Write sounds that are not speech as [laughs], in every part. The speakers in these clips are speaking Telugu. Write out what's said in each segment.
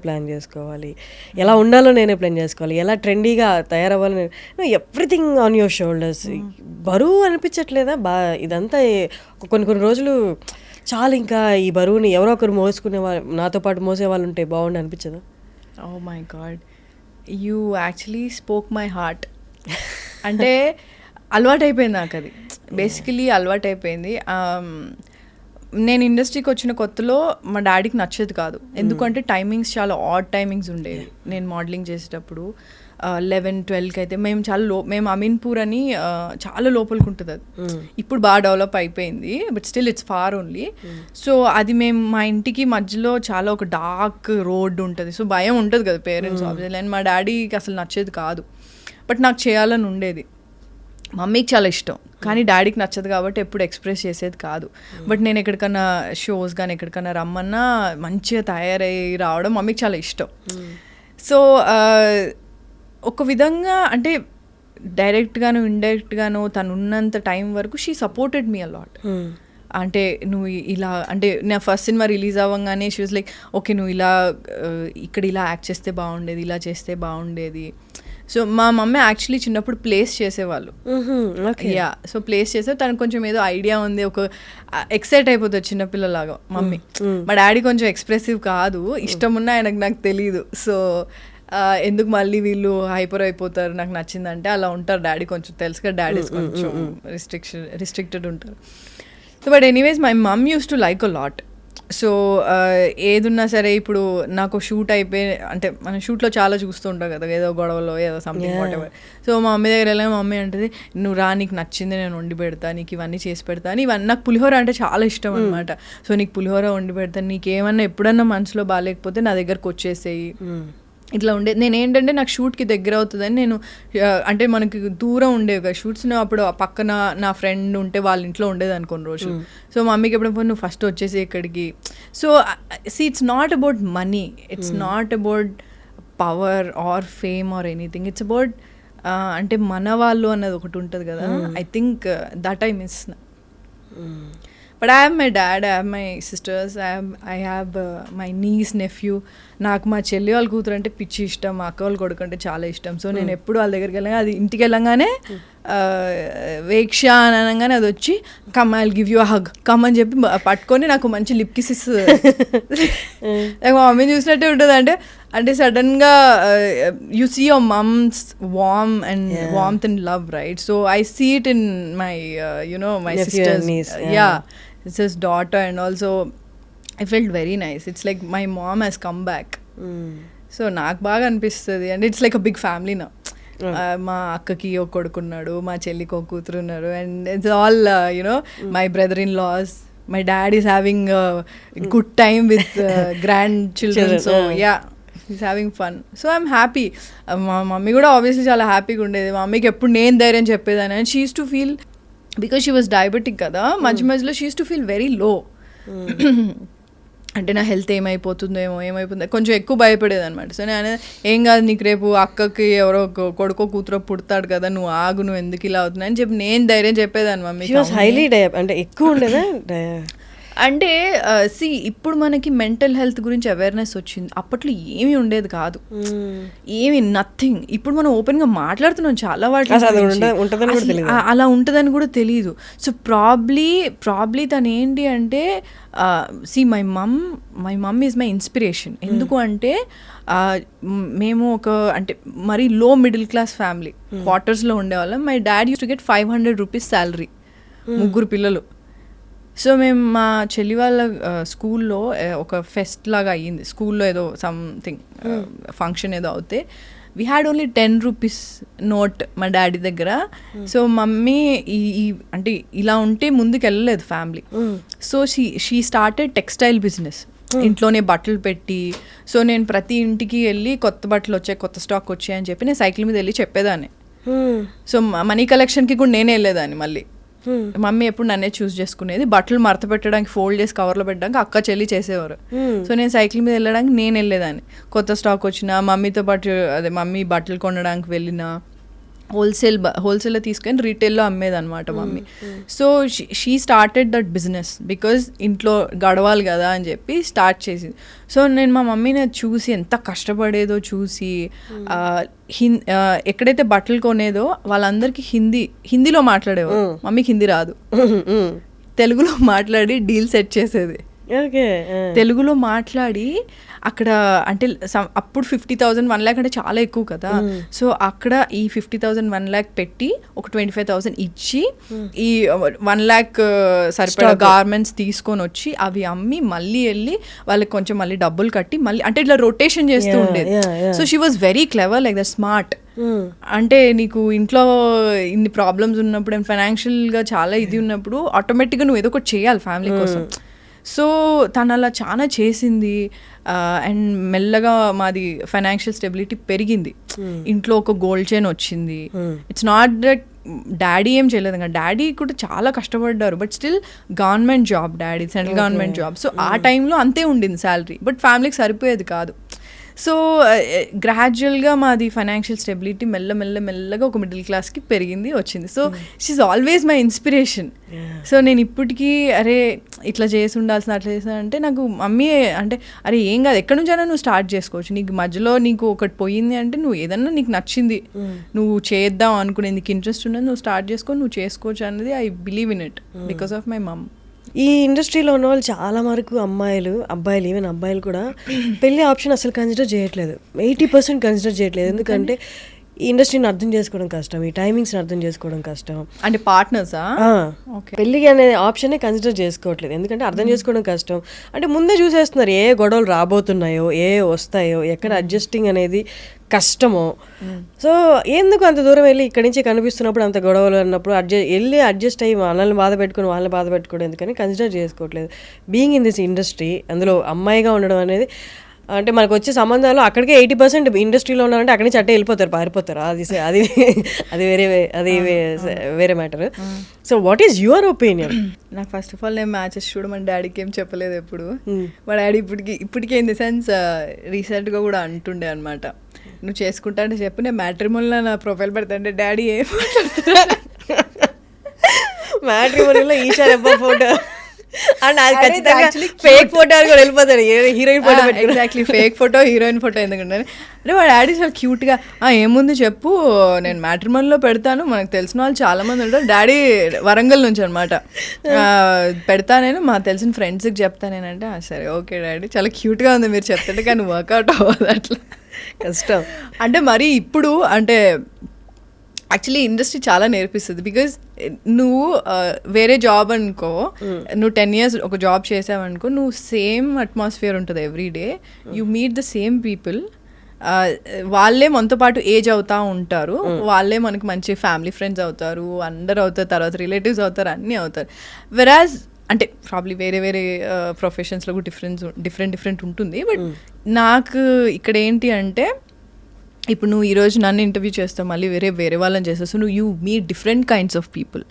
ప్లాన్ చేసుకోవాలి? ఎలా ఉండాలో నేనే ప్లాన్ చేసుకోవాలి. ఎలా ట్రెండీగా తయారవ్వాలని ఎవ్రీథింగ్ ఆన్ యువర్ షోల్డర్స్. బరువు అనిపించట్లేదా? బా ఇదంతా కొన్ని కొన్ని రోజులు చాలు ఇంకా ఈ బరువుని ఎవరో ఒకరు మోసుకునే వాళ్ళు నాతో పాటు మోసే వాళ్ళు ఉంటే బాగుండి అనిపించదా? ఓ my God you actually spoke my heart అంటే అలవాటైపోయింది నాకు అది బేసికలీ అలవాటైపోయింది. Um, నేను ఇండస్ట్రీకి వచ్చిన కొత్తలో మా డాడీకి నచ్చేది కాదు. ఎందుకంటే టైమింగ్స్ చాలా ఆడ్ టైమింగ్స్ ఉండేవి. నేను మోడలింగ్ చేసేటప్పుడు లెవెన్ ట్వెల్వ్కి అయితే మేము చాలా లో మేము అమీన్పూర్ అని చాలా లోపలికి ఉంటుంది అది. ఇప్పుడు బాగా డెవలప్ అయిపోయింది but still it's far only so అది మేము మా ఇంటికి మధ్యలో చాలా ఒక డార్క్ రోడ్ ఉంటుంది. సో భయం ఉంటుంది కదా పేరెంట్స్ ఆబ్వియస్లీ అండ్ మా డాడీకి అసలు నచ్చేది కాదు. బట్ నాకు చేయాలని ఉండేది. మమ్మీకి చాలా ఇష్టం. కానీ డాడీకి నచ్చదు కాబట్టి ఎప్పుడు ఎక్స్ప్రెస్ చేసేది కాదు. బట్ నేను ఎక్కడికన్నా షోస్ కానీ ఎక్కడికన్నా రమ్మన్నా మంచిగా తయారయ్యి రావడం మమ్మీకి చాలా ఇష్టం. సో ఒక విధంగా అంటే డైరెక్ట్గాను ఇండైరెక్ట్గాను తను ఉన్నంత టైం వరకు షీ సపోర్టెడ్ మీ అలాట్. అంటే నువ్వు ఇలా అంటే నా ఫస్ట్ సినిమా రిలీజ్ అవ్వగానే షీ వాజ్ లైక్ ఓకే నువ్వు ఇలా ఇక్కడ ఇలా యాక్ట్ చేస్తే బాగుండేది ఇలా చేస్తే బాగుండేది. సో మా మమ్మీ యాక్చువల్లీ చిన్నప్పుడు ప్లేస్ చేసేవాళ్ళు. ఓకే యా సో ప్లేస్ చేస్తే తనకు కొంచెం ఏదో ఐడియా ఉంది ఒక ఎక్సైట్ అయిపోతుంది చిన్నపిల్లలాగా మమ్మీ. మా డాడీ కొంచెం ఎక్స్ప్రెసివ్ కాదు ఇష్టం ఉన్నా ఆయనకు నాకు తెలియదు సో ఎందుకు మళ్ళీ వీళ్ళు హైపర్ అయిపోతారు నాకు నచ్చిందంటే అలా ఉంటారు డాడీ కొంచెం. తెలుసు కదా డాడీస్ కొంచెం రిస్ట్రిక్షన్ రిస్ట్రిక్టెడ్ ఉంటారు. So but anyways my mum use to like a lot so ఏదున్నా సరే ఇప్పుడు నాకు షూట్ అయిపోయి అంటే మన షూట్లో చాలా చూస్తూ ఉంటాం కదా ఏదో గొడవలో ఏదో సంథింగ్ వాట్ ఎవర్ సో మా మమ్మీ దగ్గర వెళ్ళి మా మమ్మీ అంటది నువ్వు రా నీకు నచ్చింది నేను వండి పెడతా నీకు ఇవన్నీ చేసి పెడతా అని ఇవన్నీ నాకు పులిహోర అంటే చాలా ఇష్టం అనమాట సో నీకు పులిహోర వండి పెడతాను నీకు ఏమన్నా ఎప్పుడన్నా మనసులో బాగాలేకపోతే నా దగ్గరకు వచ్చేసేయి. ఇట్లా ఉండే నేను ఏంటంటే నాకు షూట్కి దగ్గర అవుతుందని నేను అంటే మనకి దూరం ఉండేవి కదా షూట్స్ అప్పుడు ఆ పక్కన నా ఫ్రెండ్ ఉంటే వాళ్ళ ఇంట్లో ఉండేది అనుకోని రోజు సో మమ్మీకి ఎప్పుడైనా నువ్వు ఫస్ట్ వచ్చేసి ఇక్కడికి. So see it's not about money it's not about power or fame or anything. It's about అంటే మన వాళ్ళు అన్నది ఒకటి ఉంటుంది కదా. I think that I miss. But I have my dad I have my sisters I have I have my niece nephew నాకు మా చెల్లి వాళ్ళ కూతురు అంటే పిచ్చి ఇష్టం మా అక్క వాళ్ళ కొడుకు అంటే చాలా ఇష్టం. సో నేను ఎప్పుడు వాళ్ళ దగ్గరికి వెళ్ళగా అది ఇంటికి వెళ్ళంగానే ఆ, వేక్ష అని అనగానే అది వచ్చి come I give you hug come అని చెప్పి పట్టుకొని నాకు మంచి లిప్ కిస్ ఇస్తుంది. [laughs] నాకు మా మమ్మీ చూసినట్టే ఉంటుంది. అంటే అంటే సడన్గా you see your mum's warm and warmth and love right so I see it in my you know my sisters yeah. It's his daughter and also i felt very nice. It's like my mom has come back. So నాకు బాగా అనిపిస్తుంది. And it's like a big family నా మా అక్కకి ఒక కొడుకున్నాడు మా చెల్లికి ఒక కూతురు ఉన్నారు and it's all you know my brother in laws my dad is having good time with grand children so yeah is having fun so I'm happy మా మమ్మీ కూడా ఆబ్వియస్లీ చాలా హ్యాపీగా ఉండేది. మా మమ్మీకి ఎప్పుడు నేను ధైర్యం చెప్పేదాన్ని? And she's to feel because she was diabetic కదా మధ్య మధ్యలో she's to feel very low అంటే నా హెల్త్ ఏమైపోతుందేమో ఏమైపోతుందో కొంచెం ఎక్కువ భయపడేది అనమాట సో నేను ఏం కాదు నీకు రేపు అక్కకి ఎవరో కొడుకో కూతురో పుడతాడు కదా నువ్వు ఆగు నువ్వు ఎందుకు ఇలా అవుతున్నావు? అని చెప్పి నేను ధైర్యం చెప్పేదాన్ని మమ్మీ. హైలీ డయ అంటే ఎక్కువ ఉండేదా అంటే సి ఇప్పుడు మనకి మెంటల్ హెల్త్ గురించి అవేర్నెస్ వచ్చింది. అప్పట్లో ఏమీ ఉండేది కాదు. ఏమి నథింగ్ ఇప్పుడు మనం ఓపెన్గా మాట్లాడుతున్నాం చాలా వాటి అలా ఉంటుందని కూడా తెలియదు సో ప్రాబ్లీ ప్రాబ్లీ తను ఏంటి అంటే see my mum my mum is my inspiration ఎందుకు అంటే మేము ఒక అంటే మరీ లో మిడిల్ క్లాస్ ఫ్యామిలీ క్వార్టర్స్లో ఉండేవాళ్ళం. My dad use to get five hundred rupees salary ముగ్గురు పిల్లలు. సో మేము మా చెల్లి వాళ్ళ స్కూల్లో ఒక ఫెస్ట్ లాగా అయ్యింది. స్కూల్లో ఏదో సంథింగ్ ఫంక్షన్ ఏదో అవుతే we had only ten rupees note మా డాడీ దగ్గర. సో మమ్మీ ఈ అంటే ఇలా ఉంటే ముందుకు వెళ్ళలేదు family so she she started textile business ఇంట్లోనే బట్టలు పెట్టి సో నేను ప్రతి ఇంటికి వెళ్ళి కొత్త బట్టలు వచ్చాయి కొత్త స్టాక్ వచ్చాయి అని చెప్పి నేను సైకిల్ మీద వెళ్ళి చెప్పేదాన్ని. సో మనీ కలెక్షన్కి కూడా నేనే వెళ్ళేదాన్ని మళ్ళీ. మమ్మీ ఎప్పుడు నన్నే చూస్ చేసుకునేది. బట్టలు మడత పెట్టడానికి ఫోల్డ్ చేసి కవర్లో పెట్టడానికి అక్క చెల్లి చేసేవారు. సో నేను సైకిల్ మీద వెళ్ళడానికి నేను వెళ్ళేదాన్ని. కొత్త స్టాక్ వచ్చిన మమ్మీతో పాటు అదే మమ్మీ బట్టలు కొనడానికి వెళ్ళిన హోల్సేల్ హోల్సేల్లో తీసుకొని రీటైల్లో అమ్మేది అనమాట mummy. So she started that business because ఇంట్లో గడవాలి కదా అని చెప్పి స్టార్ట్ చేసింది. సో నేను మా మమ్మీని చూసి ఎంత కష్టపడేదో చూసి హిన్ ఎక్కడైతే బట్టలు కొనేదో వాళ్ళందరికీ హిందీ హిందీలో మాట్లాడేవారు. మమ్మీకి హిందీ రాదు. తెలుగులో మాట్లాడి డీల్ సెట్ చేసేది. తెలుగులో మాట్లాడి అక్కడ అంటే అప్పుడు ఫిఫ్టీ థౌసండ్ వన్ ల్యాక్ అంటే చాలా ఎక్కువ కదా. సో అక్కడ ఈ ఫిఫ్టీ థౌసండ్ వన్ ల్యాక్ పెట్టి ఒక ట్వంటీ ఫైవ్ థౌసండ్ ఇచ్చి ఈ వన్ ల్యాక్ సరిపడా గార్మెంట్స్ తీసుకొని వచ్చి అవి అమ్మి మళ్ళీ వెళ్ళి వాళ్ళకి కొంచెం మళ్ళీ డబ్బులు కట్టి మళ్ళీ అంటే ఇట్లా రొటేషన్ చేస్తూ ఉండేది. So she was very clever like the smart అంటే నీకు ఇంట్లో ఇన్ని ప్రాబ్లమ్స్ ఉన్నప్పుడు అండ్ ఫైనాన్షియల్గా చాలా ఇది ఉన్నప్పుడు ఆటోమేటిక్గా నువ్వు ఏదో ఒకటి చేయాలి ఫ్యామిలీ కోసం. సో తను అలా చాలా చేసింది. అండ్ మెల్లగా మాది ఫైనాన్షియల్ స్టెబిలిటీ పెరిగింది. ఇంట్లో ఒక గోల్డ్ చైన్ వచ్చింది. ఇట్స్ నాట్ దట్ డాడీ ఏం చేయలేదు. ఇంకా డాడీ కూడా చాలా కష్టపడ్డారు. But still government job daddy central government job so ఆ టైంలో అంతే ఉండింది శాలరీ బట్ ఫ్యామిలీకి సరిపోయేది కాదు. సో గ్రాడ్యువల్గా మాది ఫైనాన్షియల్ స్టెబిలిటీ మెల్ల మెల్ల మెల్లగా ఒక మిడిల్ క్లాస్కి పెరిగింది వచ్చింది. So she always my inspiration so నేను ఇప్పటికీ అరే ఇట్లా చేసి ఉండాల్సిన అట్లా చేసిన అంటే నాకు మమ్మీ అంటే అరే ఏం కాదు ఎక్కడి నుంచైనా నువ్వు స్టార్ట్ చేసుకోవచ్చు. నీకు మధ్యలో నీకు ఒకటి పోయింది అంటే నువ్వు ఏదన్నా నీకు నచ్చింది. నువ్వు చేద్దాం అనుకునే నీకు ఇంట్రెస్ట్ ఉన్నది నువ్వు స్టార్ట్ చేసుకొని నువ్వు చేసుకోవచ్చు అనేది I believe in it because of my mum ఈ ఇండస్ట్రీలో ఉన్న వాళ్ళు చాలా వరకు అమ్మాయిలు అబ్బాయిలు ఈవెన్ అబ్బాయిలు కూడా పెళ్ళి ఆప్షన్ అసలు కన్సిడర్ చేయట్లేదు. ఎయిటీ పర్సెంట్ కన్సిడర్ చేయట్లేదు. ఎందుకంటే ఈ ఇండస్ట్రీని అర్థం చేసుకోవడం కష్టం ఈ టైమింగ్స్ని అర్థం చేసుకోవడం కష్టం. అంటే పార్ట్నర్సా? పెళ్ళికి అనే ఆప్షనే కన్సిడర్ చేసుకోవట్లేదు. ఎందుకంటే అర్థం చేసుకోవడం కష్టం. అంటే ముందే చూసేస్తున్నారు ఏ గొడవలు రాబోతున్నాయో ఏ వస్తాయో ఎక్కడ అడ్జస్టింగ్ అనేది కష్టమో. సో ఎందుకు అంత దూరం వెళ్ళి ఇక్కడి నుంచి కనిపిస్తున్నప్పుడు అంత గొడవలు అన్నప్పుడు అడ్జస్ట్ వెళ్ళి అడ్జస్ట్ అయ్యి వాళ్ళని బాధ పెట్టుకుని వాళ్ళని బాధ పెట్టుకోవడం ఎందుకని కన్సిడర్ చేసుకోవట్లేదు. బీయింగ్ ఇన్ దిస్ ఇండస్ట్రీ అందులో అమ్మాయిగా ఉండడం అనేది అంటే మనకు వచ్చే సంబంధాలు అక్కడికే ఎయిటీ పర్సెంట్ ఇండస్ట్రీలో ఉన్నారంటే అక్కడి నుంచి అట్టే వెళ్ళిపోతారు పారిపోతారు. అది అది [laughs] అది వేరే అది వేరే matter. So what is your opinion నాకు ఫస్ట్ ఆఫ్ ఆల్ నేను మ్యాచెస్ చూడమని డాడీకి ఏం చెప్పలేదు ఎప్పుడు. మా డాడీ ఇప్పటికి ఇప్పటికే ఇన్ ది సెన్స్ రీసెంట్గా కూడా అంటుండే అనమాట నువ్వు చేసుకుంటా అంటే చెప్పు నేను మ్యాట్రిమోన్లో నా ప్రొఫైల్ పెడతా అంటే డాడీ ఏం [laughs] మ్యాట్రిమోనీలో ఈషా రెబ్బ ఫోటో. అండ్ అది ఖచ్చితంగా ఫేక్ ఫోటో అని కూడా వెళ్ళిపోతాడు heroine photo exactly fake photo heroine photo ఎందుకంటే. అంటే మా డాడీ చాలా క్యూట్గా ఏముంది చెప్పు నేను మ్యాట్రిమోన్లో పెడతాను మనకు తెలిసిన వాళ్ళు చాలా మంది ఉంటారు. డాడీ వరంగల్ నుంచి అనమాట పెడతా నేను మా తెలిసిన ఫ్రెండ్స్కి చెప్తా నేనంటే. "ఆ, సరే ఓకే డాడీ చాలా క్యూట్గా ఉంది మీరు చెప్తుంటే కానీ వర్కౌట్ అవ్వదు అట్లా. కష్టం. అంటే మరి ఇప్పుడు అంటే యాక్చువల్లీ ఇండస్ట్రీ చాలా నేర్పిస్తుంది. బికాజ్ నువ్వు ఆ, వేరే జాబ్ అనుకో నువ్వు టెన్ ఇయర్స్ ఒక జాబ్ చేసావనుకో నువ్వు సేమ్ అట్మాస్ఫియర్ ఉంటుంది every day you meet the same people వాళ్ళే మనతో పాటు ఏజ్ అవుతా ఉంటారు. వాళ్ళే మనకి మంచి ఫ్యామిలీ ఫ్రెండ్స్ అవుతారు. అందరు అవుతారు తర్వాత రిలేటివ్స్ అవుతారు అన్నీ అవుతారు. వెరాజ్ అంటే ప్రాబ్లీ వేరే వేరే ప్రొఫెషన్స్లో కూడా డిఫరెన్స్ డిఫరెంట్ డిఫరెంట్ ఉంటుంది. బట్ నాకు ఇక్కడ ఏంటి అంటే ఇప్పుడు నువ్వు ఈరోజు నన్ను ఇంటర్వ్యూ చేస్తావు మళ్ళీ వేరే వేరే వాళ్ళని చేస్తావు. సో నువ్వు you meet different kinds of people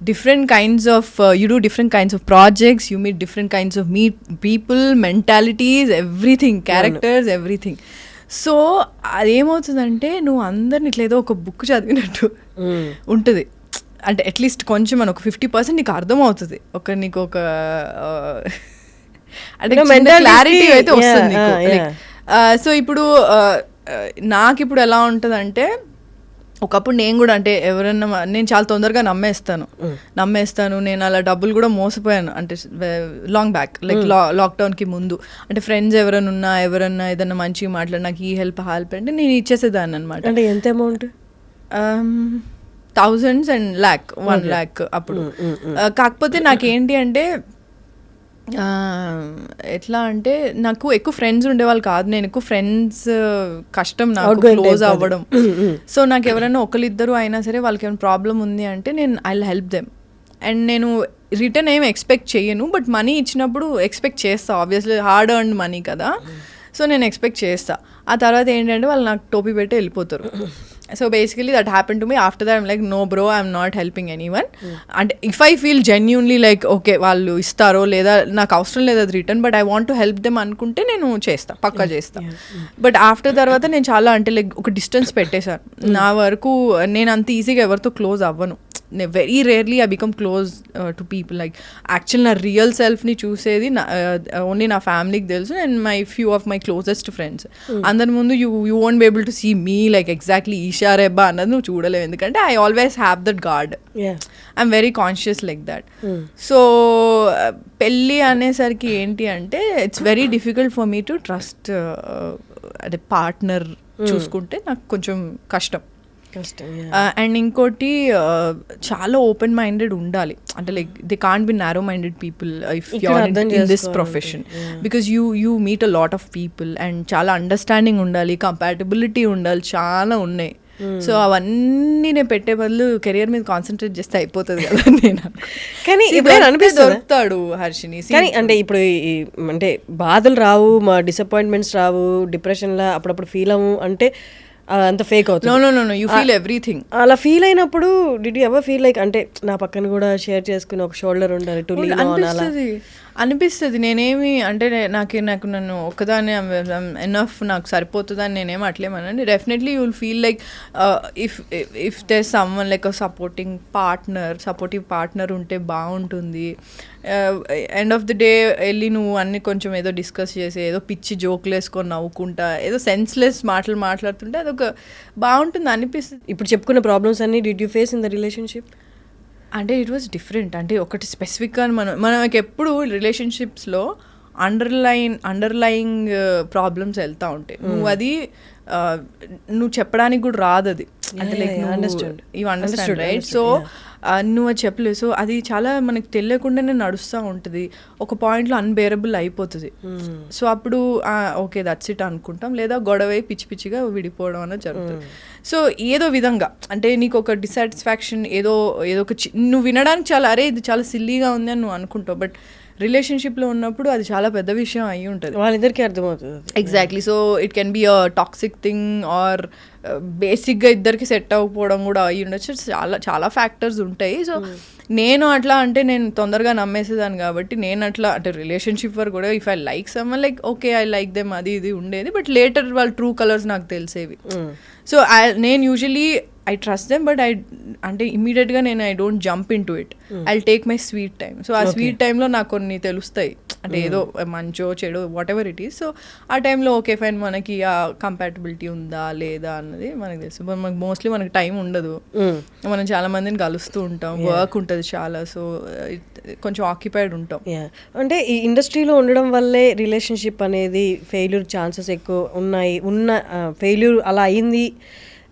different kinds of you do different kinds of projects you meet different kinds of meet people mentalities everything characters everything so అదేమవుతుందంటే నువ్వు అందరిని ఇట్లా ఏదో ఒక బుక్ చదివినట్టు ఉంటుంది. అంటే అట్లీస్ట్ కొంచెం మన ఒక ఫిఫ్టీ పర్సెంట్ నీకు అర్థమవుతుంది. ఒక నీకు ఒక ఆ, [laughs] అంటే క్లారిటీ అయితే వస్తుంది సో ఇప్పుడు ఆ, ఆ, నాకు ఇప్పుడు ఎలా ఉంటుందంటే ఒకప్పుడు నేను కూడా అంటే ఎవరన్నా నేను చాలా తొందరగా నమ్మేస్తాను. నమ్మేస్తాను నేను అలా డబ్బులు కూడా మోసపోయాను. అంటే లాంగ్ బ్యాక్ లైక్ లా లాక్డౌన్కి ముందు. అంటే ఫ్రెండ్స్ ఎవరైనా ఉన్నా ఎవరన్నా ఏదన్నా మంచిగా మాట్లాడి నాకు ఈ హెల్ప్ హెల్ప్ అంటే నేను ఇచ్చేసేదాన్ని అనమాట అంటే ఎంత amount thousands and lakh one lakh అప్పుడు. ఆ, కాకపోతే నాకేంటి అంటే ఎట్లా అంటే నాకు ఎక్కువ ఫ్రెండ్స్ ఉండేవాళ్ళు కాదు. నేను ఎక్కువ ఫ్రెండ్స్ కష్టం నాకు క్లోజ్ అవ్వడం. సో నాకు ఎవరైనా ఒకరిద్దరు అయినా సరే వాళ్ళకి ఏమైనా ప్రాబ్లం ఉంది అంటే నేను ఐ హెల్ప్ దెమ్ అండ్ నేను రిటర్న్ ఏం ఎక్స్పెక్ట్ చేయను బట్ మనీ ఇచ్చినప్పుడు ఎక్స్పెక్ట్ చేస్తా. ఆబ్వియస్లీ హార్డ్ ఎర్న్ మనీ కదా. సో నేను ఎక్స్పెక్ట్ చేస్తా. ఆ తర్వాత ఏంటంటే వాళ్ళు నాకు టోపీ పెట్టి వెళ్ళిపోతారు. So basically that happen to me after that I'm like no bro I'm not helping anyone and if I feel genuinely like okay వాళ్ళు ఇస్తారో లేదా నాకు అవసరం లేదు అది return but I want to help them అనుకుంటే నేను చేస్తా పక్కా చేస్తా. బట్ ఆఫ్టర్ తర్వాత నేను చాలా అంటే లైక్ ఒక డిస్టెన్స్ పెట్టేశాను. నా వరకు నేను అంత ఈజీగా ఎవరితో క్లోజ్ అవ్వను. Very rarely I become close to people like actual నా రియల్ సెల్ఫ్ని చూసేది నా ఓన్లీ నా ఫ్యామిలీకి తెలుసు and my few of my closest friends అందరి ముందు you you won't be able to see me like exactly Eesha Rebba అన్నది నువ్వు చూడలేవు. ఎందుకంటే I always have that god I'm very conscious like that so పెళ్ళి అనేసరికి ఏంటి అంటే it's very difficult for me to trust అదే పార్ట్నర్ చూసుకుంటే నాకు కొంచెం కష్టం. అండ్ ఇంకోటి uh, చాలా ఓపెన్ మైండెడ్ ఉండాలి. అంటే like they can't be narrow minded people if in this profession because you you meet a lot of people and చాలా అండర్స్టాండింగ్ ఉండాలి కంపాటబిలిటీ ఉండాలి చాలా ఉన్నాయి. సో అవన్నీ నేను పెట్టే బదులు కెరియర్ మీద కాన్సన్ట్రేట్ చేస్తే అయిపోతుంది కదా [laughs] నేను కానీ అనిపిస్తుందా? దొరుకుతాడు హర్షిని. కానీ అంటే ఇప్పుడు అంటే బాధలు రావు మా డిసప్పాయింట్మెంట్స్ రావు డిప్రెషన్లా అప్పుడప్పుడు ఫీల్ అవ్వు అంటే అంత ఫేక్ అవుతుంది. Feel everything. అలా ఫీల్ అయినప్పుడు did you ever feel like అంటే నా పక్కన కూడా షేర్ చేసుకుని ఒక షోల్డర్ ఉండాలి టు లీన్ ఆన్ అలా? అనిపిస్తుంది. నేనేమి అంటే నాకు నాకు నన్ను ఒక్కదాన్ని ఎనఫ్ నాకు సరిపోతుందని నేనేం అట్లేమనండి definitely you will feel like if if they someone like supporting partner supportive partner ఉంటే బాగుంటుంది. ఎండ్ ఆఫ్ ది డే వెళ్ళి నువ్వు అన్ని కొంచెం ఏదో డిస్కస్ చేసి ఏదో పిచ్చి జోకులు వేసుకొని నవ్వుకుంటా ఏదో సెన్స్లెస్ మాటలు మాట్లాడుతుంటే అదొక బాగుంటుంది అనిపిస్తుంది. ఇప్పుడు చెప్పుకున్న ప్రాబ్లమ్స్ అన్ని did you face in the relationship అంటే ఇట్ వాస్ డిఫరెంట్ అంటే ఒకటి స్పెసిఫిక్గా మనం మనకి ఎప్పుడు రిలేషన్షిప్స్లో అండర్లైన్ అండర్లయింగ్ ప్రాబ్లమ్స్ వెళ్తూ ఉంటాయి. నువ్వు అది ఆ, నువ్వు చెప్పడానికి కూడా రాదు అది అంటే లైక్ understood. ఇవి అండర్స్టాండ్ రైట్ సో నువ్వు అది చెప్పలేవు సో అది చాలా మనకి తెలియకుండానే నడుస్తూ ఉంటుంది. ఒక పాయింట్లో అన్బేరబుల్ అయిపోతుంది. సో అప్పుడు ఓకే దట్స్ ఇట్ అనుకుంటాం. లేదా గొడవ పిచ్చి పిచ్చిగా విడిపోవడం అనేది జరుగుతుంది. సో ఏదో విధంగా అంటే నీకు ఒక డిసాటిస్ఫాక్షన్ ఏదో ఏదో ఒక నువ్వు వినడానికి చాలా అరే ఇది చాలా సిల్లీగా ఉంది అని నువ్వు అనుకుంటావు. బట్ రిలేషన్షిప్లో ఉన్నప్పుడు అది చాలా పెద్ద విషయం అయి ఉంటుంది. వాళ్ళిద్దరికీ అర్థమవుతుంది. Exactly so it can be a toxic thing or బేసిక్గా ఇద్దరికి సెట్ అవ్వకపోవడం కూడా అయ్యి ఉండొచ్చు. చాలా చాలా ఫ్యాక్టర్స్ ఉంటాయి. సో నేను అట్లా అంటే నేను తొందరగా నమ్మేసేదాన్ని కాబట్టి నేను అట్లా అంటే రిలేషన్షిప్ వరకు కూడా if I like someone like okay I like them అది ఇది ఉండేది. బట్ లేటర్ వాళ్ళ ట్రూ కలర్స్ నాకు తెలిసేవి. సో ఐ నేను usually I trust them but I అంటే ఇమీడియట్గా నేను I don't jump into it I take my sweet time so ఆ స్వీట్ టైంలో నాకు కొన్ని తెలుస్తాయి. అంటే ఏదో మంచో చెడు whatever it is so ఆ టైంలో ఓకే ఫైన్ మనకి ఆ కంపాటబిలిటీ ఉందా లేదా అన్నది మనకు తెలుసు. మనకు మోస్ట్లీ మనకి టైం ఉండదు. మనం చాలా మందిని కలుస్తూ ఉంటాం. వర్క్ ఉంటుంది చాలా. సో కొంచెం ఆక్యుపైడ్ ఉంటాం. అంటే ఈ ఇండస్ట్రీలో ఉండడం వల్లే రిలేషన్షిప్ అనేది ఫెయిల్యూర్ ఛాన్సెస్ ఎక్కువ ఉన్నాయి. ఉన్న ఫెయిల్యూర్ అలా అయింది.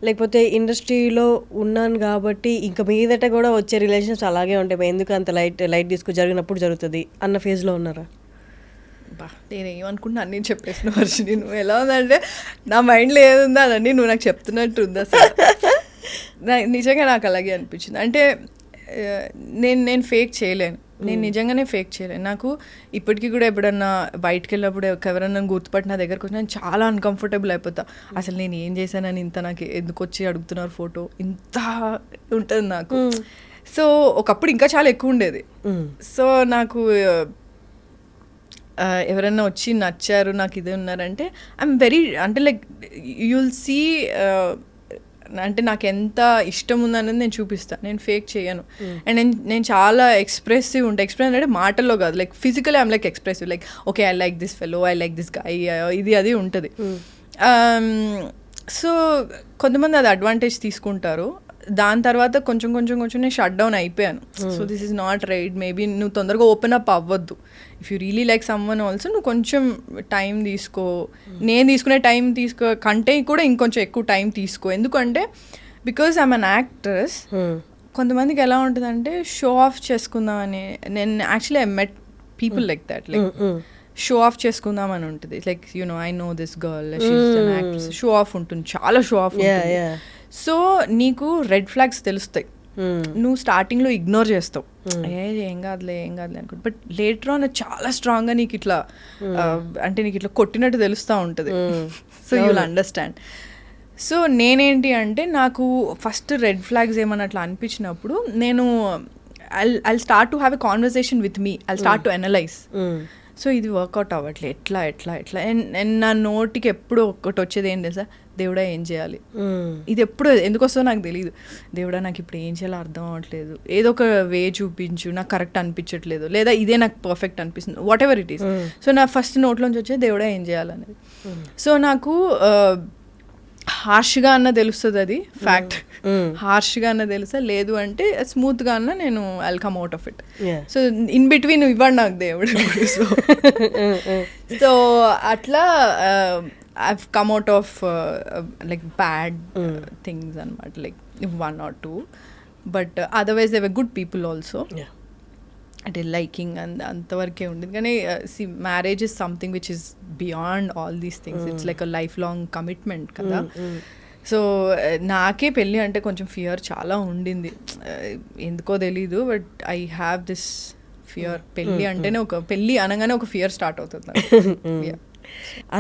లేకపోతే ఇండస్ట్రీలో ఉన్నాను కాబట్టి ఇంక మీదట కూడా వచ్చే రిలేషన్స్ అలాగే ఉంటాయి. ఎందుకు అంత లైట్ లైట్ తీసుకు జరిగినప్పుడు జరుగుతుంది? అన్న ఫేజ్లో ఉన్నారా? బా నేను ఏమనుకుంటున్నా అన్నీ చెప్పేసిన వర్షిని నువ్వు ఎలా ఉందంటే నా మైండ్లో ఏది ఉందో అదన్నీ నువ్వు నాకు చెప్తున్నట్టు ఉంది అసలు. [laughs] నిజంగా నాకు అలాగే అనిపించింది. అంటే నేను నేను ఫేక్ చేయలేను. నేను నిజంగానే ఫేక్ చేయలేను నాకు ఇప్పటికీ కూడా ఎప్పుడన్నా బయటకు వెళ్ళినప్పుడు ఎవరైనా నన్ను గుర్తుపట్టి నా దగ్గరకు వచ్చి నేను చాలా అన్కంఫర్టబుల్ అయిపోతా. అసలు నేను ఏం చేశానని ఇంత నాకు ఎందుకు వచ్చి అడుగుతున్నారు ఫోటో ఇంత ఉంటుంది నాకు. సో ఒకప్పుడు ఇంకా చాలా ఎక్కువ ఉండేది. సో నాకు ఎవరైనా వచ్చి నచ్చారు నాకు ఇదే ఉన్నారంటే ఐఎమ్ వెరీ అంటే లైక్ యుల్ సీ అంటే నాకు ఎంత ఇష్టం ఉందనేది నేను చూపిస్తాను నేను ఫేక్ చేయను. అండ్ నేను నేను చాలా ఎక్స్ప్రెసివ్ ఉంటా. ఎక్స్ప్రెస్ అంటే మాటల్లో కాదు. Like physical I'm like expressive like okay I like this fellow I like this guy ఇది అది ఉంటుంది. సో కొంతమంది అది అడ్వాంటేజ్ తీసుకుంటారు. దాని తర్వాత కొంచెం కొంచెం కొంచెం నేను షట్ డౌన్ అయిపోయాను. So this is not right maybe నువ్వు తొందరగా ఓపెన్ అప్ అవ్వద్దు. If you really like someone also నువ్వు కొంచెం టైం తీసుకో. నేను తీసుకునే టైం తీసుకో కంటే కూడా ఇంకొంచెం ఎక్కువ టైం తీసుకో. ఎందుకంటే బికాస్ ఐమ్ అన్ యాక్ట్రెస్ కొంతమందికి ఎలా ఉంటుందంటే షో ఆఫ్ చేసుకుందామని నేను actually I met people like that like show off చేసుకుందాం అని ఉంటుంది. Like you know I know this girl show off ఉంటుంది. చాలా షో ఆఫ్. సో నీకు రెడ్ ఫ్లాగ్స్ తెలుస్తాయి. నువ్వు స్టార్టింగ్లో ఇగ్నోర్ చేస్తావు. ఏ ఏం కాదులే ఏం కాదులే అనుకుంటు. బట్ లేటర్ ఆన్ చాలా స్ట్రాంగ్గా నీకు ఇట్లా ఆ, అంటే నీకు ఇట్లా కొట్టినట్టు తెలుస్తూ ఉంటుంది. So you will understand so నేనేంటి అంటే నాకు ఫస్ట్ రెడ్ ఫ్లాగ్స్ ఏమన్నా అట్లా అనిపించినప్పుడు నేను I I start to have a conversation with me I start to analyse. So ఇది వర్కౌట్ అవ్వట్లే. ఎట్లా ఎట్లా ఎట్లా? and నా నోటికి ఎప్పుడు ఒక్కటి వచ్చేది ఏంటి సార్ దేవుడా ఏం చేయాలి. ఇది ఎప్పుడు ఎందుకు వస్తుందో నాకు తెలియదు దేవుడా నాకు ఇప్పుడు ఏం చేయాలో అర్థం అవ్వట్లేదు. ఏదో ఒక వే చూపించు నాకు కరెక్ట్ అనిపించట్లేదు. లేదా ఇదే నాకు పర్ఫెక్ట్ అనిపిస్తుంది. Whatever it is so నా ఫస్ట్ నోట్లోంచి వచ్చే దేవుడా ఏం చేయాలనేది. సో నాకు హార్ష్గా అన్న తెలుస్తుంది అది ఫ్యాక్ట్ Mm. హార్ష్గా అన్న తెలుసా? లేదు అంటే స్మూత్గా అన్న నేను I'll come out of it. So in between ఇవ్వండి నాకు దేవుడు. సో సో [laughs] అట్లా I come out of like bad things అనమాట like one or two but otherwise they're good people also. అంటే లైకింగ్ అంత అంతవరకే ఉండేది. కానీ see marriage is something which is beyond all these things it's like a life long commitment కదా. సో నాకే పెళ్ళి అంటే కొంచెం ఫియర్ చాలా ఉండింది. Uh, ఎందుకో తెలీదు but I have this fear పెళ్ళి అంటేనే ఒక పెళ్ళి అనగానే ఒక ఫియర్ స్టార్ట్ అవుతుంది. [laughs]